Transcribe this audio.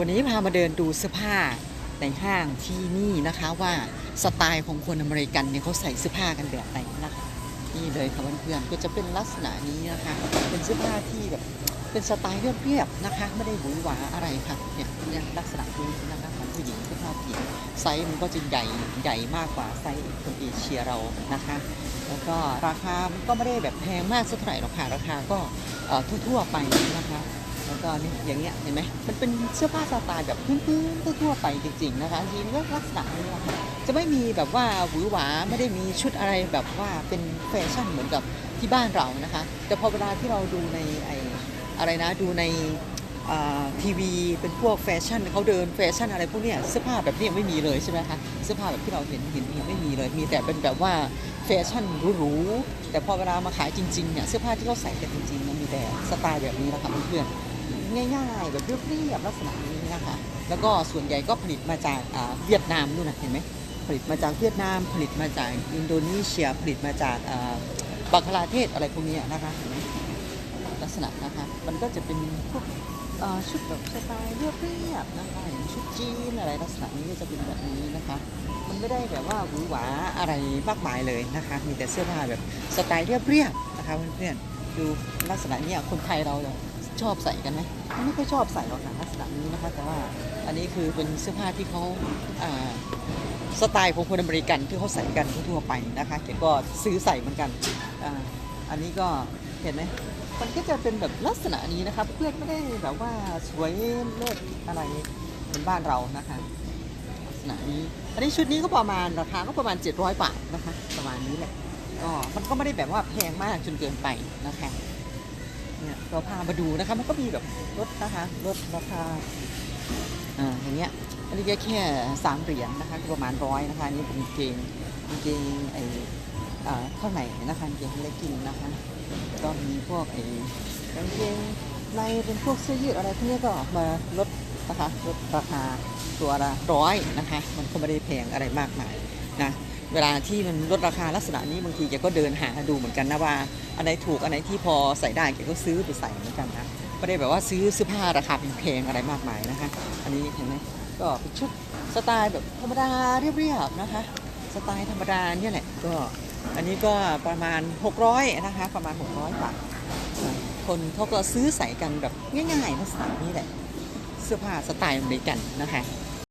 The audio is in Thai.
วันนี้พามาเดินดูเสื้อผ้าในห้างที่นี่นะคะว่าสไตล์ของคนอเมริกันเนี่ยเขาใส่เสื้อผ้ากันแบบไหนนะคะนี่เลยค่ะเพื่อนๆก็จะเป็นลักษณะนี้นะคะ เป็นเสื้อผ้าที่แบบเป็นสไตล์เรียบๆนะคะ ไม่ได้หวือหวาอะไรค่ะเนี่ยเนี่ยลักษณะนี้นะคะของผู้หญิงเสื้อผ้าผู้หญิงไซส์มันก็จะใหญ่ใหญ่มากกว่าไซส์คนเอเชียเรานะคะ แล้วก็ราคามันก็ไม่ได้แบบแพงมากสักเท่าไหร่หรอกค่ะราคาก็ทั่วๆไปนะคะ แล้วก็นี่อย่างเงี้ยเห็นไหมมันเป็นเสื้อผ้าสไตล์แบบพื้นๆทั่วๆไปจริงๆนะคะยีนก็ลักษณะนี้นะคะจะไม่มีแบบว่าหวือหวาไม่ได้มีชุดอะไรแบบว่าเป็นแฟชั่นเหมือนกับที่บ้านเรานะคะ แต่พอเวลาที่เราดูในไออะไรนะดูในทีวีเป็นพวกแฟชั่นเขาเดินแฟชั่นอะไรพวกเนี้ยเสื้อผ้าแบบนี้ยังไม่มีเลยใช่ไหมคะเสื้อผ้าแบบที่เราเห็นเห็นเห็นไม่มีเลยมีแต่เป็นแบบว่าแฟชั่นหรูๆแต่พอเวลามาขายจริงๆเนี่ยเสื้อผ้าที่เขาใส่กันจริงๆมันมีแต่สไตล์แบบนี้นะคะเพื่อนๆ ง่ายๆ แบบเรียบๆลักษณะนี้นะคะ แล้วก็ส่วนใหญ่ก็ผลิตมาจากเวียดนามนู่นนะเห็นไหมผลิตมาจากเวียดนาม ผลิตมาจากอินโดนีเซีย ผลิตมาจากอ่าบังคลาเทศอะไรพวกนี้นะคะเห็นไหมลักษณะนะคะ มันก็จะเป็นพวกชุดแบบสไตล์เรียบๆนะคะชุดจีนอะไรลักษณะนี้ก็จะเป็นแบบนี้นะคะ มันไม่ได้แบบว่าหวือหวาอะไรมากมายเลยนะคะ มีแต่เสื้อผ้าแบบสไตล์เรียบๆนะคะเพื่อนๆดูลักษณะนี้คนไทยเราเนี่ย ชอบใส่กันไหมไม่ค่อยชอบใส่หรอกค่ะลักษณะนี้นะคะแต่ว่าอันนี้คือเป็นเสื้อผ้าที่เขาสไตล์ของคนอเมริกันที่เขาใส่กันทั่วไปนะคะเก๋ก็ซื้อใส่เหมือนกันอ,อันนี้ก็เห็นไหมมันก็จะเป็นแบบลักษณะนี้นะคะเพื่อนไม่ได้แบบว่าสวยเลิศอะไรเหมือนบ้านเรานะคะลักษณะนี้อันนี้ชุดนี้ก็ประมาณราคาก็ประมาณ 700 บาทนะคะประมาณนี้แหละก็มันก็ไม่ได้แบบว่าแพงมากจนเกินไปนะคะ เนี่ยเราพามาดูนะคะ มันก็มีแบบลดนะคะลดราคาอ่าอย่างเงี้ยอันนี้แค่สามเหรียญนะคะประมาณร้อยนะคะนี่เป็นกงเกงเกงไออ่าข้างในนะคะเกงเลกกิ้งนะคะ ก็มีพวกไอ้กางเกงในเป็นพวกเสื้อยืดอะไรพวกเนี้ยก็มาลดนะคะลดราคาตัวละร้อยนะคะ มันก็ไม่ได้แพงอะไรมากมายนะ เวลาที่มันลดราคาลักษณะนี้บางทีแกก็เดินหาดูเหมือนกันนะว่าอันไหนถูกอันไหนที่พอใส่ได้แกก็ซื้อไปใส่เหมือนกันนะไม่ได้แบบว่าซื้อเสื้อผ้าราคาแพงๆอะไรมากมายนะคะ อันนี้เห็นไหมก็เป็นชุดสไตล์แบบธรรมดาเรียบๆนะคะ สไตล์ธรรมดาเนี่ยแหละก็อันนี้ก็ประมาณ 600นะคะประมาณ 600บาทคนเขาก็ซื้อใส่กันแบบง่ายๆลักษณะนี้แหละเสื้อผ้าสไตล์อเมริกันนะคะ